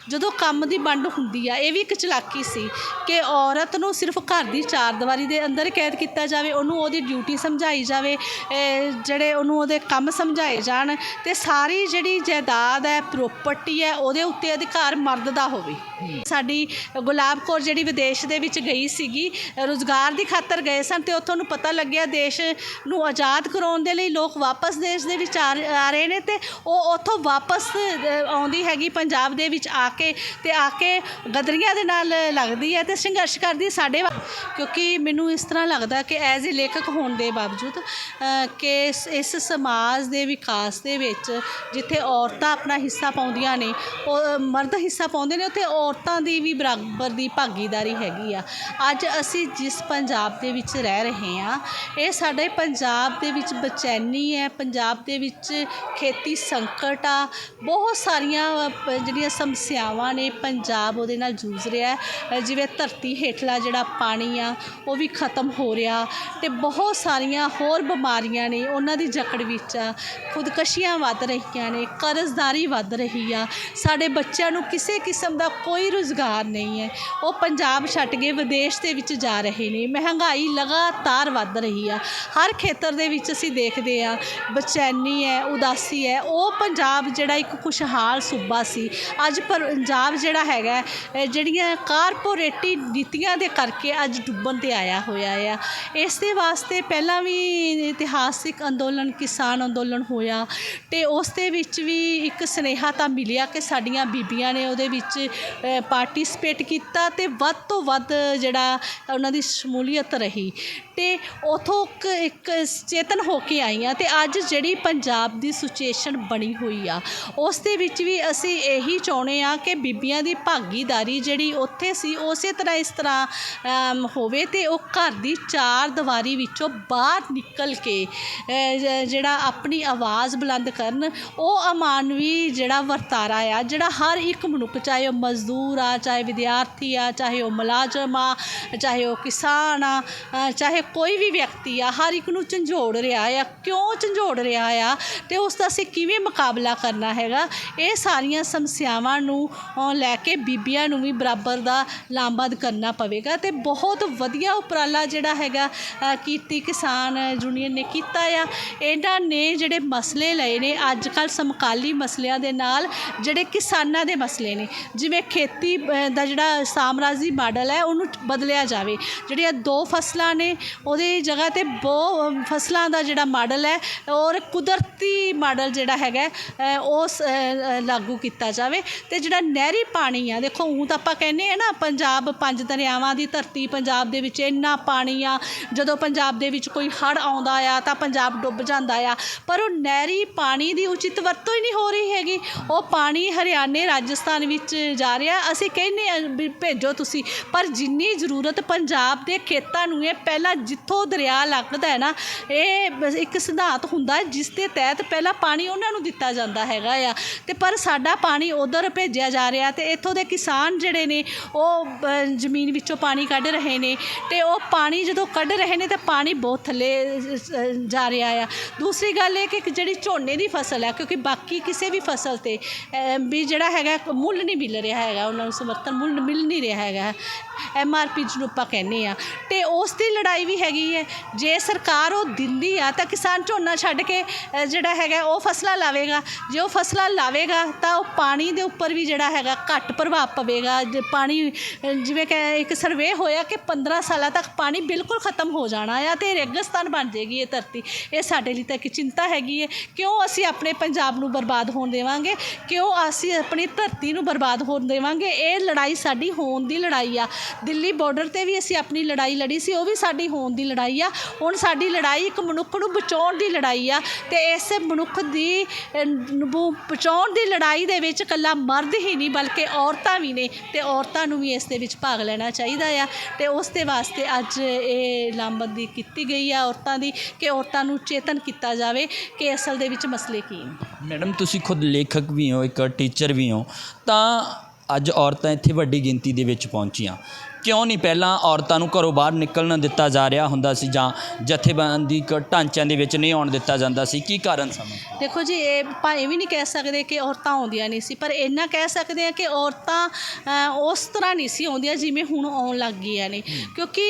ਜਦੋਂ ਕੰਮ ਦੀ ਵੰਡ ਹੁੰਦੀ ਆ, ਇਹ ਵੀ ਇੱਕ ਚਲਾਕੀ ਸੀ ਕਿ ਔਰਤ ਨੂੰ ਸਿਰਫ ਘਰ ਦੀ ਚਾਰ ਦੀਵਾਰੀ ਦੇ ਅੰਦਰ ਕੈਦ ਕੀਤਾ ਜਾਵੇ, ਉਹਨੂੰ ਉਹਦੀ ਡਿਊਟੀ ਸਮਝਾਈ ਜਾਵੇ ਜਿਹੜੇ ਉਹਨੂੰ ਉਹਦੇ ਕੰਮ ਸਮਝਾਏ ਜਾਣ ਅਤੇ ਸਾਰੀ ਜਿਹੜੀ ਜਾਇਦਾਦ ਹੈ ਪ੍ਰੋਪਰਟੀ ਹੈ, ਉਹਦੇ ਉੱਤੇ ਅਧਿਕਾਰ ਮਰਦ ਦਾ ਹੋਵੇ। ਸਾਡੀ ਗੁਲਾਬ ਕੌਰ ਜਿਹੜੀ ਵਿਦੇਸ਼ ਦੇ ਵਿੱਚ ਗਈ ਸੀਗੀ, ਰੋਜ਼ਗਾਰ ਦੀ ਖਾਤਰ ਗਏ ਸਨ ਅਤੇ ਉੱਥੋਂ ਨੂੰ ਪਤਾ ਲੱਗਿਆ ਦੇਸ਼ ਨੂੰ ਆਜ਼ਾਦ ਕਰਾਉਣ ਦੇ ਲਈ ਲੋਕ ਵਾਪਸ ਦੇਸ਼ ਦੇ ਵਿੱਚ ਆ ਰਹੇ ਨੇ ਅਤੇ ਉਹ ਉੱਥੋਂ ਵਾਪਸ ਆਉਂਦੀ ਹੈਗੀ ਪੰਜਾਬ ਦੇ ਵਿੱਚ ਆ ਕੇ ਤੇ ਆ ਕੇ ਗਦਰੀਆਂ ਦੇ ਨਾਲ ਲੱਗਦੀ ਹੈ ਤੇ ਸੰਘਰਸ਼ ਕਰਦੀ ਸਾਡੇ ਵਾ- ਕਿਉਂਕਿ ਮੈਨੂੰ ਇਸ ਤਰ੍ਹਾਂ ਲੱਗਦਾ ਕਿ ਐਜ਼ ਅ ਲੇਖਕ ਹੋਣ ਦੇ ਬਾਵਜੂਦ ਕਿ ਇਸ- ਸਮਾਜ ਦੇ ਵਿਕਾਸ ਦੇ ਵਿੱਚ ਜਿੱਥੇ ਔਰਤਾਂ ਆਪਣਾ ਹਿੱਸਾ ਪਾਉਂਦੀਆਂ ਨੇ, ਉਹ, ਮਰਦ ਹਿੱਸਾ ਪਾਉਂਦੇ ਨੇ, ਉੱਥੇ ਔਰਤਾਂ ਦੀ ਵੀ ਬਰਾਬਰ ਦੀ ਭਾਗੀਦਾਰੀ ਹੈਗੀ ਆ। ਅੱਜ ਅਸੀਂ ਜਿਸ ਪੰਜਾਬ ਦੇ ਵਿੱਚ ਰਹਿ ਰਹੇ ਹਾਂ, ਇਹ ਸਾਡੇ ਪੰਜਾਬ ਦੇ ਵਿੱਚ ਬਚੈਨੀ ਹੈ, ਪੰਜਾਬ ਦੇ ਵਿੱਚ ਖੇਤੀ ਸੰਕਟ ਆ, ਬਹੁਤ ਸਾਰੀਆਂ ਜਿਹੜੀਆਂ ਸਮੱਸਿਆ ਸਮੱਸਿਆਵਾਂ ਨੇ ਪੰਜਾਬ ਉਹਦੇ ਨਾਲ ਜੂਝ ਰਿਹਾ ਜਿਵੇਂ ਧਰਤੀ ਹੇਠਲਾ ਜਿਹੜਾ ਪਾਣੀ ਆ, ਉਹ ਵੀ ਖਤਮ ਹੋ ਰਿਹਾ ਅਤੇ ਬਹੁਤ ਸਾਰੀਆਂ ਹੋਰ ਬਿਮਾਰੀਆਂ ਨੇ ਉਹਨਾਂ ਦੀ ਜਕੜ ਵਿੱਚ। ਆ ਖੁਦਕਸ਼ੀਆਂ ਵੱਧ ਰਹੀਆਂ ਨੇ, ਕਰਜ਼ਦਾਰੀ ਵੱਧ ਰਹੀ ਆ। ਸਾਡੇ ਬੱਚਿਆਂ ਨੂੰ ਕਿਸੇ ਕਿਸਮ ਦਾ ਕੋਈ ਰੁਜ਼ਗਾਰ ਨਹੀਂ ਹੈ। ਉਹ ਪੰਜਾਬ ਛੱਡ ਕੇ ਵਿਦੇਸ਼ ਦੇ ਵਿੱਚ ਜਾ ਰਹੇ ਨੇ। ਮਹਿੰਗਾਈ ਲਗਾਤਾਰ ਵੱਧ ਰਹੀ ਆ। ਹਰ ਖੇਤਰ ਦੇ ਵਿੱਚ ਅਸੀਂ ਦੇਖਦੇ ਆ, ਬਚੈਨੀ ਹੈ, ਉਦਾਸੀ ਹੈ। ਉਹ ਪੰਜਾਬ ਜਿਹੜਾ ਇੱਕ ਖੁਸ਼ਹਾਲ ਸੂਬਾ ਸੀ, ਅੱਜ ਪਰ ਪੰਜਾਬ ਜਿਹੜਾ ਹੈਗਾ ਜਿਹੜੀਆਂ ਕਾਰਪੋਰੇਟੀ ਨੀਤੀਆਂ ਦੇ ਕਰਕੇ ਅੱਜ ਡੁੱਬਣ ਤੇ ਆਇਆ ਹੋਇਆ ਆ। ਇਸ ਦੇ ਵਾਸਤੇ ਪਹਿਲਾਂ ਵੀ ਇਤਿਹਾਸਿਕ ਅੰਦੋਲਨ, ਕਿਸਾਨ ਅੰਦੋਲਨ ਹੋਇਆ ਅਤੇ ਉਸ ਦੇ ਵਿੱਚ ਵੀ ਇੱਕ ਸੁਨੇਹਾ ਤਾਂ ਮਿਲਿਆ ਕਿ ਸਾਡੀਆਂ ਬੀਬੀਆਂ ਨੇ ਉਹਦੇ ਵਿੱਚ ਪਾਰਟੀਸਪੇਟ ਕੀਤਾ ਅਤੇ ਵੱਧ ਤੋਂ ਵੱਧ ਜਿਹੜਾ ਉਹਨਾਂ ਦੀ ਸ਼ਮੂਲੀਅਤ ਰਹੀ। ਅਤੇ ਉਥੋਂ ਇੱਕ ਚੇਤਨ ਹੋ ਕੇ ਆਈਆਂ ਅਤੇ ਅੱਜ ਜਿਹੜੀ ਪੰਜਾਬ ਦੀ ਸਿਚੁਏਸ਼ਨ ਬਣੀ ਹੋਈ ਆ, ਉਸ ਦੇ ਵਿੱਚ ਵੀ ਅਸੀਂ ਇਹੀ ਚਾਹੁੰਦੇ ਆ ਕਿ ਬੀਬੀਆਂ ਦੀ ਭਾਗੀਦਾਰੀ ਜਿਹੜੀ ਉੱਥੇ ਸੀ, ਉਸੇ ਤਰ੍ਹਾਂ ਇਸ ਤਰ੍ਹਾਂ ਹੋਵੇ ਅਤੇ ਉਹ ਘਰ ਦੀ ਚਾਰ ਦੀਵਾਰੀ ਵਿੱਚੋਂ ਬਾਹਰ ਨਿਕਲ ਕੇ ਜਿਹੜਾ ਆਪਣੀ ਆਵਾਜ਼ ਬੁਲੰਦ ਕਰਨ, ਉਹ ਅਮਾਨਵੀ ਜਿਹੜਾ ਵਰਤਾਰਾ ਆ, ਜਿਹੜਾ ਹਰ ਇੱਕ ਮਨੁੱਖ, ਚਾਹੇ ਉਹ ਮਜ਼ਦੂਰ ਆ, ਚਾਹੇ ਵਿਦਿਆਰਥੀ ਆ, ਚਾਹੇ ਉਹ ਮੁਲਾਜ਼ਮ ਆ, ਚਾਹੇ ਉਹ ਕਿਸਾਨ ਆ ਚਾਹੇ ਕੋਈ ਵੀ ਵਿਅਕਤੀ ਆ, ਹਰ ਇੱਕ ਨੂੰ ਝੰਜੋੜ ਰਿਹਾ ਆ। ਕਿਉਂ ਝੰਜੋੜ ਰਿਹਾ ਆ? ਤੇ ਉਸ ਦਾ ਅਸੀਂ ਕਿਵੇਂ ਮੁਕਾਬਲਾ ਕਰਨਾ ਹੈਗਾ? ਇਹ ਸਾਰੀਆਂ ਸਮੱਸਿਆਵਾਂ ਨੂੰ ਲੈ ਕੇ ਬੀਬੀਆਂ ਨੂੰ ਵੀ ਬਰਾਬਰ ਦਾ ਲਾਮਬੰਦ ਕਰਨਾ ਪਵੇਗਾ ਤੇ ਬਹੁਤ ਵਧੀਆ ਉਪਰਾਲਾ ਜਿਹੜਾ ਹੈਗਾ ਕੀਤੀ ਕਿਸਾਨ ਯੂਨੀਅਨ ਨੇ ਕੀਤਾ ਆ। ਇਹਨਾਂ ਨੇ ਜਿਹੜੇ ਮਸਲੇ ਲਏ ਨੇ ਅੱਜ ਕੱਲ ਸਮਕਾਲੀ ਮਸਲਿਆਂ ਦੇ ਨਾਲ ਜਿਹੜੇ ਕਿਸਾਨਾਂ ਦੇ ਮਸਲੇ ਨੇ, ਜਿਵੇਂ ਖੇਤੀ ਦਾ ਜਿਹੜਾ ਸਾਮਰਾਜੀ ਮਾਡਲ ਹੈ, ਉਹਨੂੰ ਬਦਲਿਆ ਜਾਵੇ। ਜਿਹੜੀਆਂ ਦੋ ਫਸਲਾਂ ਨੇ, ਉਹਦੀ ਜਗ੍ਹਾ ਤੇ ਬਹੁ ਫਸਲਾਂ ਦਾ ਜਿਹੜਾ ਮਾਡਲ ਹੈ ਔਰ ਕੁਦਰਤੀ ਮਾਡਲ ਜਿਹੜਾ ਹੈਗਾ ਉਹ ਸ- ਲਾਗੂ ਕੀਤਾ ਜਾਵੇ ਤੇ ਜਿਹੜਾ ਨਹਿਰੀ ਪਾਣੀ ਆ, ਦੇਖੋ ਹੁਣ ਤਾਂ ਆਪਾਂ ਕਹਿੰਦੇ ਆ ਨਾ, ਪੰਜਾਬ ਪੰਜ ਦਰਿਆਵਾਂ ਦੀ ਧਰਤੀ ਪੰਜਾਬ ਦੇ ਵਿੱਚ ਇੰਨਾ ਪਾਣੀ ਆ, ਜਦੋਂ ਪੰਜਾਬ ਦੇ ਵਿੱਚ ਕੋਈ ਹੜ੍ਹ ਆਉਂਦਾ ਆ ਤਾਂ ਪੰਜਾਬ ਡੁੱਬ ਜਾਂਦਾ ਆ, ਪਰ ਉਹ ਨਹਿਰੀ ਪਾਣੀ ਦੀ ਉਚਿਤ ਵਰਤੋਂ ਹੀ ਨਹੀਂ ਹੋ ਰਹੀ ਹੈਗੀ। ਉਹ ਪਾਣੀ ਹਰਿਆਣੇ, ਰਾਜਸਥਾਨ ਵਿੱਚ ਜਾ ਰਿਹਾ, ਅਸੀਂ ਕਹਿੰਦੇ ਆ ਵੀ ਭੇਜੋ ਤੁਸੀਂ, ਪਰ ਜਿੰਨੀ ਜ਼ਰੂਰਤ ਪੰਜਾਬ ਦੇ ਖੇਤਾਂ ਨੂੰ ਹੈ ਪਹਿਲਾਂ ਜਿੱਥੋਂ ਦਰਿਆ ਲੱਗਦਾ ਹੈ ਨਾ, ਇਹ ਇੱਕ ਸਿਧਾਂਤ ਹੁੰਦਾ ਜਿਸ ਦੇ ਤਹਿਤ ਪਹਿਲਾਂ ਪਾਣੀ ਉਹਨਾਂ ਨੂੰ ਦਿੱਤਾ ਜਾਂਦਾ ਹੈਗਾ ਆ। ਤੇ ਪਰ ਸਾਡਾ ਪਾਣੀ ਉਧਰ ਭੇਜਿਆ ਜਾ ਰਿਹਾ ਅਤੇ ਇੱਥੋਂ ਦੇ ਕਿਸਾਨ ਜਿਹੜੇ ਨੇ, ਉਹ ਜ਼ਮੀਨ ਵਿੱਚੋਂ ਪਾਣੀ ਕੱਢ ਰਹੇ ਨੇ ਅਤੇ ਉਹ ਪਾਣੀ ਜਦੋਂ ਕੱਢ ਰਹੇ ਨੇ ਤਾਂ ਪਾਣੀ ਬਹੁਤ ਥੱਲੇ ਜਾ ਰਿਹਾ ਆ। ਦੂਸਰੀ ਗੱਲ ਇਹ ਕਿ ਜਿਹੜੀ ਝੋਨੇ ਦੀ ਫਸਲ ਹੈ ਕਿਉਂਕਿ ਬਾਕੀ ਕਿਸੇ ਵੀ ਫਸਲ ਤੇ ਵੀ ਜਿਹੜਾ ਹੈਗਾ, ਮੁੱਲ ਨਹੀਂ ਮਿਲ ਰਿਹਾ ਹੈਗਾ, ਉਹਨਾਂ ਨੂੰ ਸਮਰਥਨ ਮੁੱਲ ਮਿਲ ਨਹੀਂ ਰਿਹਾ ਹੈਗਾ। ਐਮ ਆਰ ਪੀ ਜਿਹਨੂੰ ਆਪਾਂ ਕਹਿੰਦੇ ਆ। ਅਤੇ ਉਸ ਦੀ ਲੜਾਈ ਵੀ ਹੈਗੀ ਹੈ। ਜੇ ਸਰਕਾਰ ਉਹ ਦਿੰਦੀ ਆ, ਤਾਂ ਕਿਸਾਨ ਝੋਨਾ ਛੱਡ ਕੇ ਜਿਹੜਾ ਹੈਗਾ, ਉਹ ਫਸਲਾਂ ਲਾਵੇਗਾ। ਜੇ ਉਹ ਫਸਲਾਂ ਲਾਵੇਗਾ, ਤਾਂ ਉਹ ਪਾਣੀ ਦੇ ਉੱਪਰ ਵੀ ਜਿਹੜਾ ਜਿਹੜਾ ਹੈਗਾ ਘੱਟ ਪ੍ਰਭਾਵ ਪਵੇਗਾ। ਜੇ ਪਾਣੀ, ਜਿਵੇਂ ਕਿ ਇੱਕ ਸਰਵੇ ਹੋਇਆ ਕਿ 15 ਸਾਲਾਂ ਤੱਕ ਪਾਣੀ ਬਿਲਕੁਲ ਖਤਮ ਹੋ ਜਾਣਾ ਆ ਅਤੇ ਰੇਗਿਸਤਾਨ ਬਣ ਜਾਏਗੀ ਇਹ ਧਰਤੀ। ਇਹ ਸਾਡੇ ਲਈ ਤਾਂ ਇੱਕ ਚਿੰਤਾ ਹੈਗੀ ਹੈ। ਕਿਉਂ ਅਸੀਂ ਆਪਣੇ ਪੰਜਾਬ ਨੂੰ ਬਰਬਾਦ ਹੋਣ ਦੇਵਾਂਗੇ? ਕਿਉਂ ਅਸੀਂ ਆਪਣੀ ਧਰਤੀ ਨੂੰ ਬਰਬਾਦ ਹੋਣ ਦੇਵਾਂਗੇ? ਇਹ ਲੜਾਈ ਸਾਡੀ ਹੋਣ ਦੀ ਲੜਾਈ ਆ। ਦਿੱਲੀ ਬਾਰਡਰ ਤੇ ਵੀ ਅਸੀਂ ਆਪਣੀ ਲੜਾਈ ਲੜੀ ਸੀ, ਉਹ ਵੀ ਸਾਡੀ ਹੋਣ ਦੀ ਲੜਾਈ ਆ। ਹੁਣ ਸਾਡੀ ਲੜਾਈ ਇੱਕ ਮਨੁੱਖ ਨੂੰ ਬਚਾਉਣ ਦੀ ਲੜਾਈ ਆ ਤੇ ਇਸ ਮਨੁੱਖ ਦੀ ਨੂੰ ਬਚਾਉਣ ਦੀ ਲੜਾਈ ਦੇ ਵਿੱਚ ਇਕੱਲਾ ਮਰਦ ਹੀ ਨਹੀਂ, ਬਲਕਿ ਔਰਤਾਂ ਵੀ ਨੇ ਤੇ ਔਰਤਾਂ ਨੂੰ ਵੀ ਇਸ ਦੇ ਵਿੱਚ ਭਾਗ ਲੈਣਾ ਚਾਹੀਦਾ ਆ। ਤੇ ਉਸ ਦੇ ਵਾਸਤੇ ਅੱਜ ਇਹ ਲਾਮਬੰਦੀ ਕੀਤੀ ਗਈ ਆ ਔਰਤਾਂ ਦੀ ਕਿ ਔਰਤਾਂ ਨੂੰ ਚੇਤਨ ਕੀਤਾ ਜਾਵੇ ਕਿ ਅਸਲ ਦੇ ਵਿੱਚ ਮਸਲੇ ਕੀ ਨੇ। ਮੈਡਮ, ਤੁਸੀਂ ਖੁਦ ਲੇਖਕ ਵੀ ਹੋ, ਇੱਕ ਟੀਚਰ ਵੀ ਹੋ, ਤਾਂ ਅੱਜ ਔਰਤਾਂ ਇੱਥੇ ਵੱਡੀ ਗਿਣਤੀ ਦੇ ਵਿੱਚ ਪਹੁੰਚੀਆਂ। ਕਿਉਂ ਨਹੀਂ ਪਹਿਲਾਂ ਔਰਤਾਂ ਨੂੰ ਘਰੋਂ ਬਾਹਰ ਨਿਕਲਣ ਦਿੱਤਾ ਜਾ ਰਿਹਾ ਹੁੰਦਾ ਸੀ ਜਾਂ ਜਥੇਬੰਦੀ ਢਾਂਚਿਆਂ ਦੇ ਵਿੱਚ ਨਹੀਂ ਆਉਣ ਦਿੱਤਾ ਜਾਂਦਾ ਸੀ? ਕੀ ਕਾਰਨ ਸਮਝਦੇ ਦੇਖੋ ਜੀ ਇਹ ਇਹ ਵੀ ਨਹੀਂ ਕਹਿ ਸਕਦੇ ਕਿ ਔਰਤਾਂ ਆਉਂਦੀਆਂ ਨਹੀਂ ਸੀ ਪਰ ਇੰਨਾ ਕਹਿ ਸਕਦੇ ਆ ਕਿ ਔਰਤਾਂ ਉਸ ਤਰ੍ਹਾਂ ਨਹੀਂ ਸੀ ਆਉਂਦੀਆਂ ਜਿਵੇਂ ਹੁਣ ਆਉਣ ਲੱਗ ਗਈਆਂ ਨੇ। ਕਿਉਂਕਿ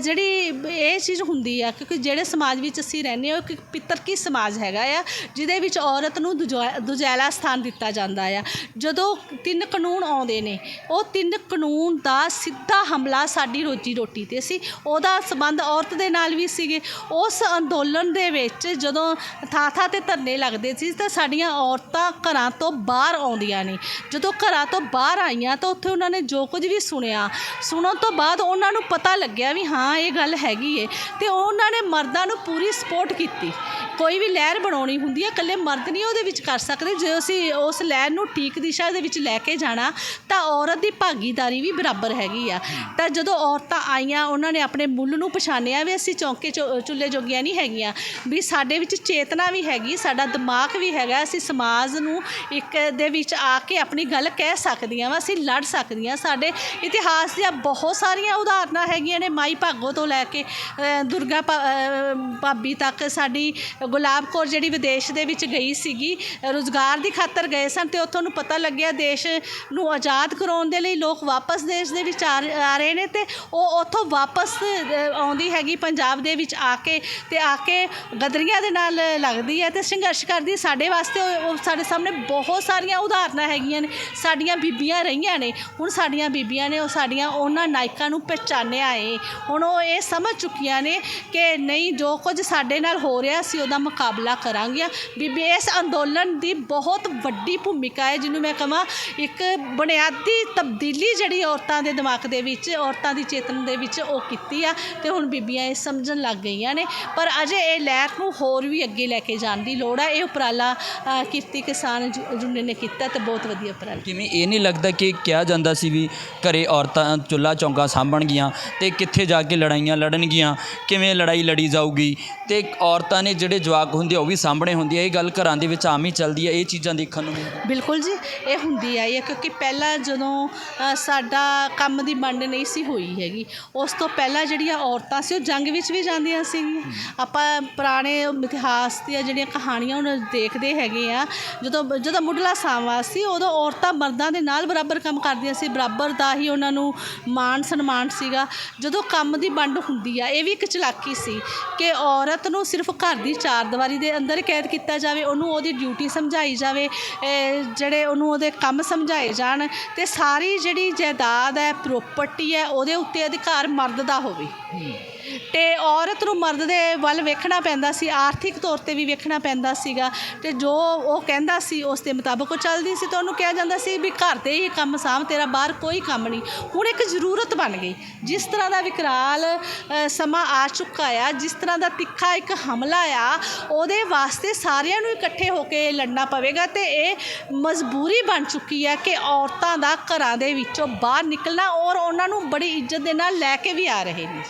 ਜਿਹੜੀ ਇਹ ਚੀਜ਼ ਹੁੰਦੀ ਆ ਕਿਉਂਕਿ ਜਿਹੜੇ ਸਮਾਜ ਵਿੱਚ ਅਸੀਂ ਰਹਿੰਦੇ ਹਾਂ ਉਹ ਇੱਕ ਪਿਤਰਕੀ ਸਮਾਜ ਹੈਗਾ ਆ ਜਿਹਦੇ ਵਿੱਚ ਔਰਤ ਨੂੰ ਦੁਜਾ- ਦੁਜੈਲਾ ਸਥਾਨ ਦਿੱਤਾ ਜਾਂਦਾ ਆ। ਜਦੋਂ ਤਿੰਨ ਕਾਨੂੰਨ ਆਉਂਦੇ ਨੇ ਉਹ ਤਿੰਨ ਕਾਨੂੰਨ ਦਾ ਸਿੱਧਾ ਹਮਲਾ ਸਾਡੀ ਰੋਜੀ ਰੋਟੀ ਤੇ ਸੀ। ਉਹਦਾ ਸਬੰਧ ਔਰਤ ਦੇ ਨਾਲ ਵੀ ਸੀਗੇ। ਉਸ ਅੰਦੋਲਨ ਦੇ ਵਿੱਚ ਜਦੋਂ ਥਾਂ ਥਾਂ ਤੇ ਧਰਨੇ ਲੱਗਦੇ ਸੀ ਤਾਂ ਸਾਡੀਆਂ ਔਰਤਾਂ ਘਰਾਂ ਤੋਂ ਬਾਹਰ ਆਉਂਦੀਆਂ ਨੇ। ਜਦੋਂ ਘਰਾਂ ਤੋਂ ਬਾਹਰ ਆਈਆਂ ਤਾਂ ਉੱਥੇ ਉਹਨਾਂ ਨੇ ਜੋ ਕੁਝ ਵੀ ਸੁਣਿਆ, ਸੁਣਨ ਤੋਂ ਬਾਅਦ ਉਹਨਾਂ ਨੂੰ ਪਤਾ ਲੱਗਿਆ ਵੀ ਹਾਂ, ਇਹ ਗੱਲ ਹੈਗੀ ਏ। ਤੇ ਉਹਨਾਂ ਨੇ ਮਰਦਾਂ ਨੂੰ ਪੂਰੀ ਸਪੋਰਟ ਕੀਤੀ। ਕੋਈ ਵੀ ਲਹਿਰ ਬਣਾਉਣੀ ਹੁੰਦੀ ਹੈ ਇਕੱਲੇ ਮਰਦ ਨਹੀਂ ਉਹਦੇ ਵਿੱਚ ਕਰ ਸਕਦੇ। ਜੇ ਅਸੀਂ ਉਸ ਲਹਿਰ ਨੂੰ ਠੀਕ ਦਿਸ਼ਾ ਦੇ ਵਿੱਚ ਲੈ ਕੇ ਜਾਣਾ, ਤਾਂ ਔਰਤ ਦੀ ਭਾਗੀਦਾਰੀ ਵੀ ਬਰਾਬਰ ਹੈਗੀ ਆ। ਤਾਂ ਜਦੋਂ ਔਰਤਾਂ ਆਈਆਂ, ਉਹਨਾਂ ਨੇ ਆਪਣੇ ਮੁੱਲ ਨੂੰ ਪਛਾਣਿਆ ਵੀ ਅਸੀਂ ਚੌਂਕੇ ਚੁ- ਚੁੱਲ੍ਹੇ ਜੋਗੀਆਂ ਨਹੀਂ ਹੈਗੀਆਂ। ਵੀ ਸਾਡੇ ਵਿੱਚ ਚੇਤਨਾ ਵੀ ਹੈਗੀ, ਸਾਡਾ ਦਿਮਾਗ ਵੀ ਹੈਗਾ, ਅਸੀਂ ਸਮਾਜ ਨੂੰ ਇੱਕ ਦੇ ਵਿੱਚ ਆ ਕੇ ਆਪਣੀ ਗੱਲ ਕਹਿ ਸਕਦੀਆਂ ਵਾ, ਅਸੀਂ ਲੜ ਸਕਦੀਆਂ। ਸਾਡੇ ਇਤਿਹਾਸ ਦੀਆਂ ਬਹੁਤ ਸਾਰੀਆਂ ਉਦਾਹਰਨਾਂ ਹੈਗੀਆਂ ਨੇ, ਮਾਈ ਭਾਗੋ ਤੋਂ ਲੈ ਕੇ ਦੁਰਗਾ ਭਾ- ਭਾਬੀ ਤੱਕ, ਸਾਡੀ ਗੁਲਾਬ ਕੌਰ ਜਿਹੜੀ ਵਿਦੇਸ਼ ਦੇ ਵਿੱਚ ਗਈ ਸੀਗੀ ਰੋਜ਼ਗਾਰ ਦੀ ਖਾਤਰ ਗਏ ਸਨ ਤੇ ਉੱਥੋਂ ਨੂੰ ਪਤਾ ਲੱਗਿਆ ਦੇਸ਼ ਨੂੰ ਆਜ਼ਾਦ ਕਰਾਉਣ ਦੇ ਲਈ ਲੋਕ ਵਾਪਸ ਦੇਸ਼ ਦੇ ਵਿੱਚ ਆ ਰਹੇ ਨੇ ਤੇ ਉਹ ਉੱਥੋਂ ਵਾਪਸ ਆਉਂਦੀ ਹੈਗੀ ਪੰਜਾਬ ਦੇ ਵਿੱਚ ਆ ਕੇ ਤੇ ਆ ਕੇ ਗਦਰੀਆਂ ਦੇ ਨਾਲ ਲੱਗਦੀ ਹੈ ਤੇ ਸੰਘਰਸ਼ ਕਰਦੀ ਸਾਡੇ ਵਾਸਤੇ ਉਹ ਸਾਡੇ ਸਾਹਮਣੇ ਬਹੁਤ ਸਾਰੀਆਂ ਉਦਾਹਰਨਾਂ ਹੈਗੀਆਂ ਨੇ। ਸਾਡੀਆਂ ਬੀਬੀਆਂ ਰਹੀਆਂ ਨੇ। ਹੁਣ ਸਾਡੀਆਂ ਬੀਬੀਆਂ ਨੇ ਉਹ ਸਾਡੀਆਂ ਉਹਨਾਂ ਨਾਇਕਾਂ ਨੂੰ ਪਹਿਚਾਨਿਆ ਏ। ਹੁਣ ਉਹ ਇਹ ਸਮਝ ਚੁੱਕੀਆਂ ਨੇ ਕਿ ਨਹੀਂ ਜੋ ਕੁਝ ਸਾਡੇ ਨਾਲ ਹੋ ਰਿਹਾ ਸੀ ਉਹਦਾ ਮੁਕਾਬਲਾ ਕਰਾਂਗੀਆਂ। ਬੀਬੀ ਇਸ ਅੰਦੋਲਨ ਦੀ ਬਹੁਤ ਵੱਡੀ ਭੂਮਿਕਾ ਹੈ ਜਿਹਨੂੰ ਮੈਂ ਕਹਾਂ ਇੱਕ ਬੁਨਿਆਦੀ ਤਬਦੀਲੀ ਜਿਹੜੀ ਔਰਤਾਂ ਦੇ ਦਿਮਾਗ ਦੇ ਵਿੱਚ ਔਰਤਾਂ ਦੀ ਚੇਤਨ ਦੇ ਵਿੱਚ ਉਹ ਕੀਤੀ ਆ ਤੇ ਹੁਣ ਬੀਬੀਆਂ ਇਹ ਸਮਝਣ ਲੱਗ ਗਈਆਂ ਨੇ। ਪਰ ਅਜੇ ਇਹ ਲਹਿਰ ਨੂੰ ਹੋਰ ਵੀ ਅੱਗੇ ਲੈ ਕੇ ਜਾਣ ਦੀ ਲੋੜ ਆ। ਇਹ ਉਪਰਾਲਾ ਅ, ਕਿਰਤੀ ਕਿਸਾਨ ਜੁਨੇ ਨੇ ਕੀਤਾ ਤੇ ਬਹੁਤ ਵਧੀਆ ਉਪਰਾਲਾ। ਜਿਵੇਂ ਇਹ ਨਹੀਂ ਲੱਗਦਾ ਕਿ ਕਿਹਾ ਜਾਂਦਾ ਸੀ ਵੀ ਘਰੇ ਔਰਤਾਂ ਚੁੱਲਾ ਚੌਂਕਾ ਸਾਂਭਣਗੀਆਂ ਤੇ ਕਿੱਥੇ ਜਾ ਕੇ ਲੜਾਈਆਂ ਲੜਨਗੀਆਂ ਕਿਵੇਂ ਲੜਾਈ ਲੜੀ ਜਾਊਗੀ ਤੇ ਔਰਤਾਂ ਨੇ ਜਿਹੜੇ ਜਵਾਕ ਹੁੰਦੇ ਆ ਉਹ ਵੀ ਸਾਹਮਣੇ ਹੁੰਦੀ ਹੈ ਇਹ ਗੱਲ ਘਰਾਂ ਦੇ ਵਿੱਚ ਆਮ ਹੀ ਚੱਲਦੀ ਹੈ ਇਹ ਚੀਜ਼ਾਂ ਦੇਖਣ ਨੂੰ ਮਿਲਦੀਆਂ। ਬਿਲਕੁਲ ਜੀ ਇਹ ਹੁੰਦੀ ਆਈ ਹੈ ਕਿਉਂਕਿ ਪਹਿਲਾਂ ਜਦੋਂ ਅ, ਸਾਡਾ ਕੰਮ ਦੀ ਵੰਡ ਨਹੀਂ ਸੀ ਹੋਈ ਹੈਗੀ ਉਸ ਤੋਂ ਪਹਿਲਾਂ ਜਿਹੜੀਆਂ ਔਰਤਾਂ ਸੀ ਉਹ ਜੰਗ ਵਿੱਚ ਵੀ ਜਾਂਦੀਆਂ ਸੀਗੀਆਂ। ਆਪਾਂ ਪੁਰਾਣੇ ਇਤਿਹਾਸ ਦੀਆਂ ਜਿਹੜੀਆਂ ਕਹਾਣੀਆਂ ਉਹਨਾਂ ਦੇਖਦੇ ਹੈਗੇ ਆ ਜਦੋਂ ਜਦੋਂ ਮੁੱਢਲਾ ਸਮਾਂ ਸੀ ਉਦੋਂ ਔਰਤਾਂ ਮਰਦਾਂ ਦੇ ਨਾਲ ਬਰਾਬਰ ਕੰਮ ਕਰਦੀਆਂ ਸੀ ਬਰਾਬਰ ਦਾ ਹੀ ਉਹਨਾਂ ਨੂੰ ਮਾਣ ਸਨਮਾਨ ਸੀਗਾ। ਜਦੋਂ ਕੰਮ ਦੀ ਵੰਡ ਹੁੰਦੀ ਆ ਇਹ ਵੀ ਇੱਕ ਚਲਾਕੀ ਸੀ ਕਿ ਔਰਤ ਨੂੰ ਸਿਰਫ ਘਰ ਦੀ ਚਾਰ ਦੀਵਾਰੀ ਦੇ ਅੰਦਰ ਕੈਦ ਕੀਤਾ ਜਾਵੇ, ਉਹਨੂੰ ਉਹਦੀ ਡਿਊਟੀ ਸਮਝਾਈ ਜਾਵੇ ਜਿਹੜੇ ਉਹਨੂੰ ਉਹਦੇ ਕੰਮ ਸਮਝਾਏ ਜਾਣ ਅਤੇ ਸਾਰੀ ਜਿਹੜੀ ਜਾਇਦਾਦ ਹੈ ਪ੍ਰੋਪਰਟੀ ਹੈ, ਉਹਦੇ ਉੱਤੇ ਅਧਿਕਾਰ ਮਰਦ ਦਾ ਹੋਵੇ। ਤੇ ਔਰਤ ਨੂੰ ਮਰਦ ਦੇ ਵੱਲ ਵੇਖਣਾ ਪੈਂਦਾ ਸੀ, ਆਰਥਿਕ ਤੌਰ ਤੇ ਵੀ ਵੇਖਣਾ ਪੈਂਦਾ ਸੀਗਾ ਤੇ ਜੋ ਉਹ ਕਹਿੰਦਾ ਸੀ, ਉਸ ਦੇ ਮੁਤਾਬਕ ਉਹ ਚੱਲਦੀ ਸੀ ਤਾਂ ਉਹਨੂੰ ਕਿਹਾ ਜਾਂਦਾ ਸੀ ਵੀ ਘਰ 'ਤੇ ਹੀ ਕੰਮ ਸਾਂਭ, ਤੇਰਾ ਬਾਹਰ ਕੋਈ ਕੰਮ ਨਹੀਂ। ਹੁਣ ਇੱਕ ਜ਼ਰੂਰਤ ਬਣ ਗਈ। ਜਿਸ ਤਰ੍ਹਾਂ ਦਾ ਵਿਕਰਾਲ ਸਮਾਂ ਆ ਚੁੱਕਾ ਆ, ਜਿਸ ਤਰ੍ਹਾਂ ਦਾ ਤਿੱਖਾ ਇੱਕ ਹਮਲਾ ਆ, ਉਹਦੇ ਵਾਸਤੇ ਸਾਰਿਆਂ ਨੂੰ ਇਕੱਠੇ ਹੋ ਕੇ ਲੜਨਾ ਪਵੇਗਾ ਤੇ ਇਹ ਮਜਬੂਰੀ ਬਣ ਚੁੱਕੀ ਹੈ ਕਿ ਔਰਤਾਂ ਦਾ ਘਰਾਂ ਦੇ ਵਿੱਚੋਂ ਬਾਹਰ ਨਿਕਲਣਾ ਔਰ ਉਹਨਾਂ ਨੂੰ ਬੜੀ ਇੱਜ਼ਤ ਦੇ ਨਾਲ ਲੈ ਕੇ ਵੀ ਆ ਰਹੇ ਨੇ।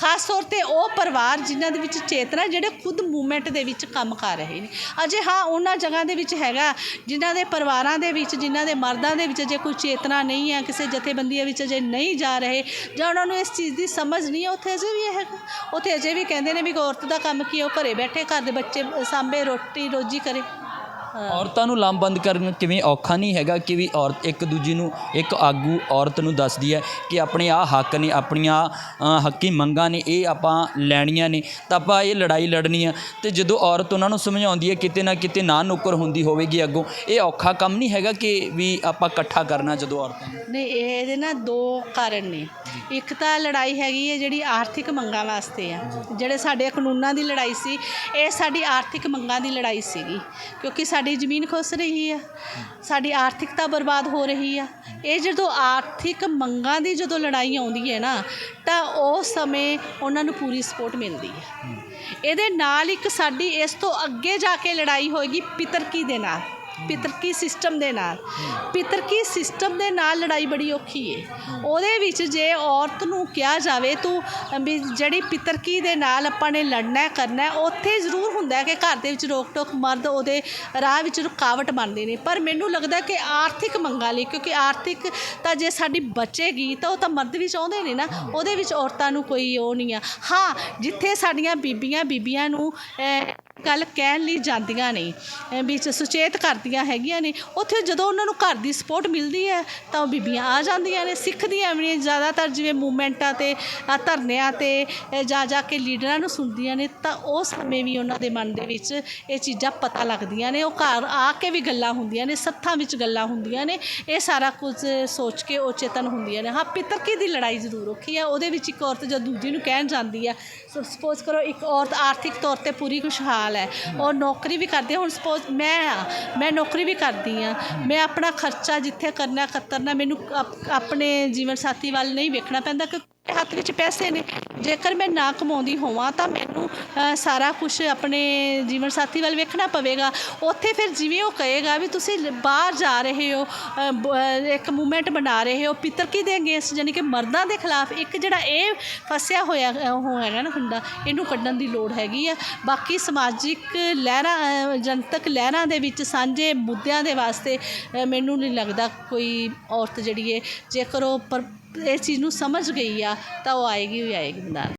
ਖਾਸ ਤੌਰ ਤੇ ਉਹ ਪਰਿਵਾਰ ਜਿਨ੍ਹਾਂ ਦੇ ਵਿੱਚ ਚੇਤਨਾ ਜਿਹੜੇ ਖੁਦ ਮੂਵਮੈਂਟ ਦੇ ਵਿੱਚ ਕੰਮ ਕਰ ਰਹੇ ਨੇ। ਅਜੇ ਹਾਂ, ਉਹਨਾਂ ਜਗ੍ਹਾ ਦੇ ਵਿੱਚ ਹੈਗਾ, ਜਿਨ੍ਹਾਂ ਦੇ ਪਰਿਵਾਰਾਂ ਦੇ ਵਿੱਚ, ਜਿਨ੍ਹਾਂ ਦੇ ਮਰਦਾਂ ਦੇ ਵਿੱਚ ਜੇ ਕੋਈ ਚੇਤਨਾ ਨਹੀਂ ਹੈ, ਕਿਸੇ ਜਥੇਬੰਦੀਆਂ ਵਿੱਚ ਅਜੇ ਨਹੀਂ ਜਾ ਰਹੇ ਜਾਂ ਉਹਨਾਂ ਨੂੰ ਇਸ ਚੀਜ਼ ਦੀ ਸਮਝ ਨਹੀਂ ਹੈ, ਉੱਥੇ ਅਜੇ ਵੀ ਇਹ ਹੈਗਾ ਉੱਥੇ ਅਜੇ ਵੀ ਕਹਿੰਦੇ ਨੇ ਵੀ ਔਰਤ ਦਾ ਕੰਮ ਕੀ ਹੈ, ਉਹ ਘਰੇ ਬੈਠੇ, ਘਰ ਦੇ ਬੱਚੇ, ਸਾਂਭੇ, ਰੋਟੀ, ਰੋਜੀ ਕਰੇ। ਔਰਤਾਂ ਨੂੰ ਲਾਮਬੰਦ ਕਰਨ ਕਿਵੇਂ ਔਖਾ ਨਹੀਂ ਹੈਗਾ ਕਿ ਵੀ ਔਰਤ ਇੱਕ ਦੂਜੀ ਨੂੰ ਇੱਕ ਆਗੂ ਔਰਤ ਨੂੰ ਦੱਸਦੀ ਹੈ ਕਿ ਆਪਣੇ ਆ ਹੱਕ ਨੇ ਆਪਣੀਆਂ ਹੱਕੀ ਮੰਗਾਂ ਨੇ ਇਹ ਆਪਾਂ ਲੈਣੀਆਂ ਨੇ ਤਾਂ ਆਪਾਂ ਇਹ ਲੜਾਈ ਲੜਨੀ ਆ। ਤੇ ਜਦੋਂ ਔਰਤ ਉਹਨਾਂ ਨੂੰ ਸਮਝਾਉਂਦੀ ਹੈ ਕਿਤੇ ਨਾ ਕਿਤੇ ਨਾ ਨੁੱਕਰ ਹੁੰਦੀ ਹੋਵੇਗੀ ਅੱਗੋਂ ਇਹ ਔਖਾ ਕੰਮ ਨਹੀਂ ਹੈਗਾ ਕਿ ਵੀ ਆਪਾਂ ਇਕੱਠਾ ਕਰਨਾ ਜਦੋਂ ਔਰਤਾਂ ਨੂੰ। ਨਹੀਂ ਇਹ- ਇਹਦੇ ਨਾ ਦੋ ਕਾਰਨ ਨੇ। ਇੱਕ ਤਾਂ ਲੜਾਈ ਹੈਗੀ ਹੈ ਜਿਹੜੀ ਆਰਥਿਕ ਮੰਗਾਂ ਵਾਸਤੇ ਆ। ਜਿਹੜੇ ਸਾਡੇ ਕਾਨੂੰਨਾਂ ਦੀ ਲੜਾਈ ਸੀ ਇਹ ਸਾਡੀ ਆਰਥਿਕ ਮੰਗਾਂ ਦੀ ਲੜਾਈ ਸੀਗੀ। ਕਿਉਂਕਿ ਸਾਡੀ ਜ਼ਮੀਨ ਖੁੱਸ ਰਹੀ ਆ ਸਾਡੀ ਆਰਥਿਕਤਾ ਬਰਬਾਦ ਹੋ ਰਹੀ ਆ। ਇਹ ਜਦੋਂ ਆਰਥਿਕ ਮੰਗਾਂ ਦੀ ਜਦੋਂ ਲੜਾਈ ਆਉਂਦੀ ਹੈ ਨਾ ਤਾਂ ਉਸ ਸਮੇਂ ਉਹਨਾਂ ਨੂੰ ਪੂਰੀ ਸਪੋਰਟ ਮਿਲਦੀ ਹੈ। ਇਹਦੇ ਨਾਲ ਇੱਕ ਸਾਡੀ ਇਸ ਤੋਂ ਅੱਗੇ ਜਾ ਕੇ ਲੜਾਈ ਹੋਏਗੀ ਪਿਤਰਕੀ ਦੇ ਨਾਲ? ਪਿਤਰਕੀ ਸਿਸਟਮ ਦੇ ਨਾਲ? ਪਿਤਰਕੀ ਸਿਸਟਮ ਦੇ ਨਾਲ ਲੜਾਈ ਬੜੀ ਔਖੀ ਹੈ ਉਹਦੇ ਵਿੱਚ ਜੇ ਔਰਤ ਨੂੰ ਕਿਹਾ ਜਾਵੇ ਤੂੰ, ਵੀ ਜਿਹੜੀ ਪਿਤਰਕੀ ਦੇ ਨਾਲ ਆਪਾਂ ਨੇ ਲੜਨਾ ਕਰਨਾ ਉੱਥੇ ਜ਼ਰੂਰ ਹੁੰਦਾ ਕਿ ਘਰ ਦੇ ਵਿੱਚ ਰੋਕ ਟੋਕ ਮਰਦ ਉਹਦੇ ਰਾਹ ਵਿੱਚ ਰੁਕਾਵਟ ਬਣਦੇ ਨੇ। ਪਰ ਮੈਨੂੰ ਲੱਗਦਾ ਕਿ ਆਰਥਿਕ ਮੰਗਾਂ ਲਈ, ਕਿਉਂਕਿ ਆਰਥਿਕ ਤਾਂ ਜੇ ਸਾਡੀ ਬਚੇਗੀ ਤਾਂ ਉਹ ਤਾਂ ਮਰਦ ਵੀ ਚਾਹੁੰਦੇ ਨੇ ਨਾ, ਉਹਦੇ ਵਿੱਚ ਔਰਤਾਂ ਨੂੰ ਕੋਈ ਉਹ ਨਹੀਂ ਆ। ਹਾਂ, ਜਿੱਥੇ ਸਾਡੀਆਂ ਬੀਬੀਆਂ ਬੀਬੀਆਂ ਨੂੰ ਗੱਲ ਕਹਿਣ ਲਈ ਜਾਂਦੀਆਂ ਨੇ ਅਹ, ਵਿੱਚ ਸੁਚੇਤ ਕਰਦੀਆਂ ਹੈਗੀਆਂ ਨੇ। ਉੱਥੇ ਜਦੋਂ ਉਹਨਾਂ ਨੂੰ ਘਰ ਦੀ ਸਪੋਰਟ ਮਿਲਦੀ ਹੈ ਤਾਂ ਉਹ ਬੀਬੀਆਂ ਆ ਜਾਂਦੀਆਂ ਨੇ ਸਿੱਖਦੀਆਂ ਵੀ ਨੇ। ਜ਼ਿਆਦਾਤਰ ਜਿਵੇਂ ਮੂਵਮੈਂਟਾਂ ਤੇ ਧਰਨਿਆਂ ਤੇ ਅਹ, ਜਾ ਜਾ ਕੇ ਲੀਡਰਾਂ ਨੂੰ ਸੁਣਦੀਆਂ ਨੇ ਤਾਂ ਉਸ ਸਮੇਂ ਵੀ ਉਹਨਾਂ ਦੇ ਮਨ ਦੇ ਵਿੱਚ ਇਹ ਚੀਜ਼ਾਂ ਪਤਾ ਲੱਗਦੀਆਂ ਨੇ। ਉਹ ਘਰ ਆ ਕੇ ਵੀ ਗੱਲਾਂ ਹੁੰਦੀਆਂ ਨੇ ਸੱਥਾਂ ਵਿੱਚ ਗੱਲਾਂ ਹੁੰਦੀਆਂ ਨੇ। ਇਹ ਸਾਰਾ ਕੁਝ ਸੋਚ ਕੇ ਉਹ ਚੇਤਨ ਹੁੰਦੀਆਂ ਨੇ। ਹਾਂ ਪਿਤਰਕੀ ਦੀ ਲੜਾਈ ਜ਼ਰੂਰ ਔਖੀ ਹੈ। ਉਹਦੇ ਵਿੱਚ ਇੱਕ ਔਰਤ ਜਦ ਦੂਜੀ ਨੂੰ ਕਹਿਣ ਜਾਂਦੀ ਹੈ ਸਪੋਜ਼ ਕਰੋ ਇੱਕ ਔਰਤ ਆਰਥਿਕ ਤੌਰ ਤੇ ਪੂਰੀ ਖੁਸ਼ਹਾਲ ਹੈ। ਉਹ ਨੌਕਰੀ ਵੀ ਕਰਦੇ ਹੁਣ ਸਪੋਜ਼ ਮੈਂ ਹਾਂ ਮੈਂ ਨੌਕਰੀ ਵੀ ਕਰਦੀ ਹਾਂ ਮੈਂ ਆਪਣਾ ਖਰਚਾ ਜਿੱਥੇ ਕਰਨਾ ਕਤਰਨਾ ਮੈਨੂੰ ਆਪਣੇ ਜੀਵਨ ਸਾਥੀ ਵੱਲ ਨਹੀਂ ਵੇਖਣਾ ਪੈਂਦਾ ਕਿ ਹੱਥ ਵਿੱਚ ਪੈਸੇ ਨੇ। ਜੇਕਰ ਮੈਂ ਨਾ ਕਮਾਉਂਦੀ ਹੋਵਾਂ ਤਾਂ ਮੈਨੂੰ ਸਾਰਾ ਕੁਝ ਆਪਣੇ ਜੀਵਨ ਸਾਥੀ ਵੱਲ ਵੇਖਣਾ ਪਵੇਗਾ। ਉੱਥੇ ਫਿਰ ਜਿਵੇਂ ਉਹ ਕਹੇਗਾ ਵੀ ਤੁਸੀਂ ਬਾਹਰ ਜਾ ਰਹੇ ਹੋ ਇੱਕ ਮੂਵਮੈਂਟ ਬਣਾ ਰਹੇ ਹੋ ਪਿੱਤਰਕੀ ਦੇ ਅਗੇਂਸਟ ਯਾਨੀ ਕਿ ਮਰਦਾਂ ਦੇ ਖਿਲਾਫ ਇੱਕ ਜਿਹੜਾ ਇਹ ਫਸਿਆ ਹੋਇਆ ਅ, ਉਹ ਹੈਗਾ ਨਾ ਹੁੰਦਾ ਇਹਨੂੰ ਕੱਢਣ ਦੀ ਲੋੜ ਹੈਗੀ ਆ। ਬਾਕੀ ਸਮਾਜਿਕ ਲਹਿਰਾਂ ਜਨਤਕ ਲਹਿਰਾਂ ਦੇ ਵਿੱਚ ਸਾਂਝੇ ਮੁੱਦਿਆਂ ਦੇ ਵਾਸਤੇ ਮੈਨੂੰ ਨਹੀਂ ਲੱਗਦਾ ਕੋਈ ਔਰਤ ਜਿਹੜੀ ਹੈ ਜੇਕਰ ਉਹ ਪਰ ਇਸ ਚੀਜ਼ ਨੂੰ ਸਮਝ ਗਈ ਆ ਤਾਂ ਉਹ ਆਏਗੀ ਹੀ ਆਏਗੀ ਮੈਦਾਨ